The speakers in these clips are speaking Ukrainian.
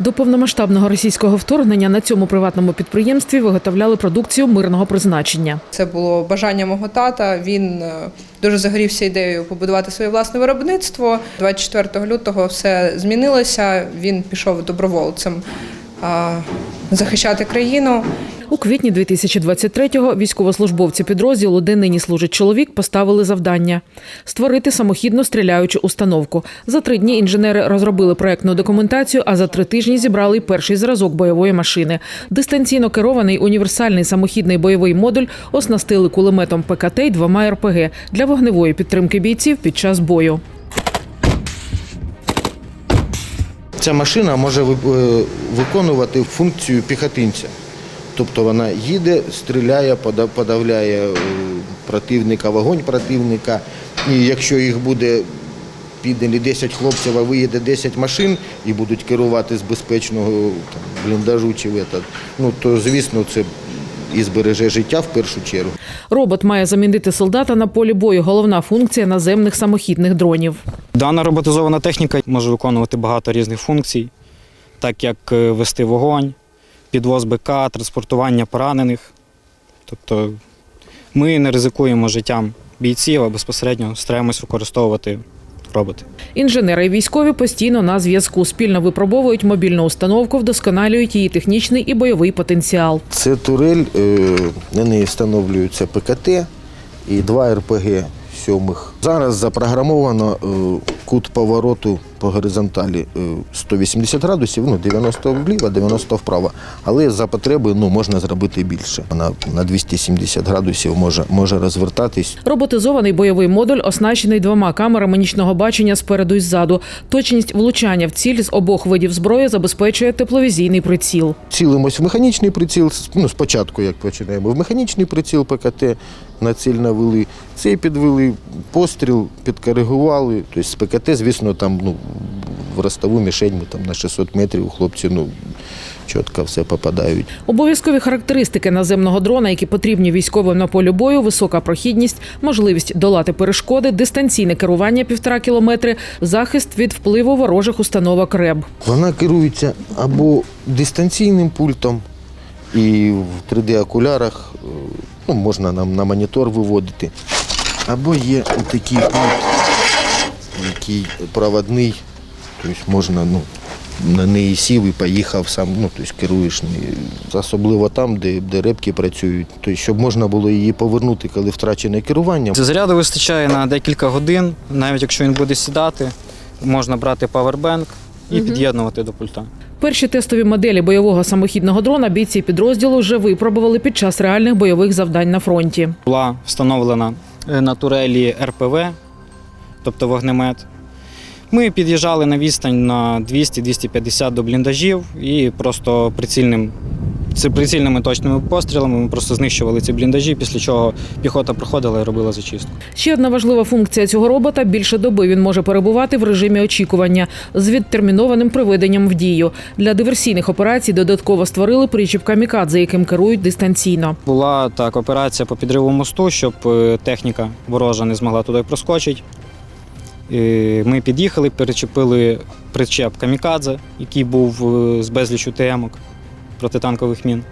До повномасштабного російського вторгнення на цьому приватному підприємстві виготовляли продукцію мирного призначення. Це було бажання мого тата. Він е, дуже загорівся ідеєю побудувати своє власне виробництво. 24 лютого все змінилося. Він пішов добровольцем захищати країну. У квітні 2023-го військовослужбовці підрозділу, де нині служить чоловік, поставили завдання створити самохідну стріляючу установку. За три дні інженери розробили проектну документацію, а за три тижні зібрали перший зразок бойової машини. Дистанційно керований універсальний самохідний бойовий модуль оснастили кулеметом ПКТ й двома РПГ для вогневої підтримки бійців під час бою. Ця машина може е, виконувати функцію піхотинця. Тобто вона їде, стріляє, подавляє е, противника, вогонь противника. І якщо їх буде піддані 10 хлопців, а виїде 10 машин і будуть керувати з безпечного там, бліндажу чи в этот, ну то звісно це і збереже життя в першу чергу. Робот має замінити солдата на полі бою. Головна функція наземних самохідних дронів. Дана роботизована техніка може виконувати багато різних функцій, так як е, вести вогонь, підвоз БК, транспортування поранених. Тобто ми не ризикуємо життям бійців, а безпосередньо стараємось використовувати роботи. Інженери і військові постійно на зв'язку. Спільно випробовують мобільну установку, вдосконалюють її технічний і бойовий потенціал. Це турель, е, на неї встановлюється ПКТ і два РПГ сьомих. Зараз запрограмовано е, кут повороту по горизонталі е, 180 градусів, ну 90 вліво, 90 вправо. Але за потреби ну, можна зробити більше. Вона на 270 градусів може, може розвертатись. Роботизований бойовий модуль оснащений двома камерами нічного бачення спереду і ззаду. Точність влучання в ціль з обох видів зброї забезпечує тепловізійний приціл. Цілимось в механічний приціл. Ну, спочатку, як починаємо, в механічний приціл ПКТ на ціль навели. Цей підвели постріл, підкоригували. Тобто з ПКТ, звісно, там ну, в ростову мішень там на 600 метрів хлопці ну, чітко все попадають. Обов'язкові характеристики наземного дрона, які потрібні військовим на полі бою, висока прохідність, можливість долати перешкоди, дистанційне керування півтора кілометри, захист від впливу ворожих установок РЕБ. Вона керується або дистанційним пультом, і в 3D-окулярах е, ну, можна нам на монітор виводити. Або є такий пульт, який проводний, тобто можна ну, на неї сів і поїхав сам, ну, тобто керуєш. Особливо там, де, де репки працюють, тобто, щоб можна було її повернути, коли втрачене керування. Заряду вистачає на декілька годин, навіть якщо він буде сідати, можна брати павербенк і під'єднувати до пульта. Перші тестові моделі бойового самохідного дрона бійці підрозділу вже випробували під час реальних бойових завдань на фронті. Була встановлена е, на турелі РПВ, тобто вогнемет. Ми під'їжджали на відстань на 200-250 до бліндажів і просто прицільним, прицільними точними пострілами ми просто знищували ці бліндажі, після чого піхота проходила і робила зачистку. Ще одна важлива функція цього робота більше доби він може перебувати в режимі очікування з відтермінованим приведенням в дію. Для диверсійних операцій додатково створили причіп камікадзе, яким керують дистанційно. Була так операція по підриву мосту, щоб е, техніка ворожа не змогла туди проскочити. Е, Ми під'їхали, перечепили причеп камікадзе, який був е, з безлічу ТМок протитанкових мін.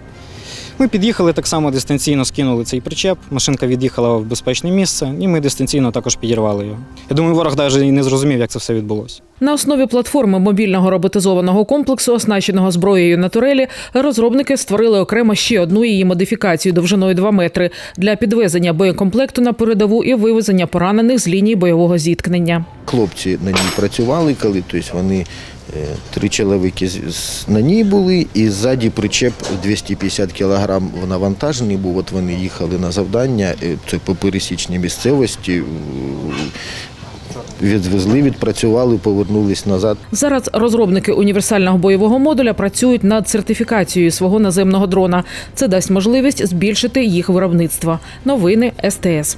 Ми під'їхали так само дистанційно скинули цей причеп, машинка від'їхала в безпечне місце, і ми дистанційно також підірвали його. Я думаю, ворог навіть і не зрозумів, як це все відбулося. На основі платформи мобільного роботизованого комплексу, оснащеного зброєю на турелі, розробники створили окремо ще одну її модифікацію довжиною 2 метри для підвезення боєкомплекту на передову і вивезення поранених з лінії бойового зіткнення. Хлопці на ній працювали, коли тобто вони три чоловіки на ній були, і ззаді причеп 250 кг навантажений був. От вони їхали на завдання, е, це по пересічній місцевості. е, Відвезли, відпрацювали, повернулись назад. Зараз розробники універсального бойового модуля працюють над сертифікацією свого наземного дрона. Це дасть можливість збільшити їх виробництво. Новини СТС.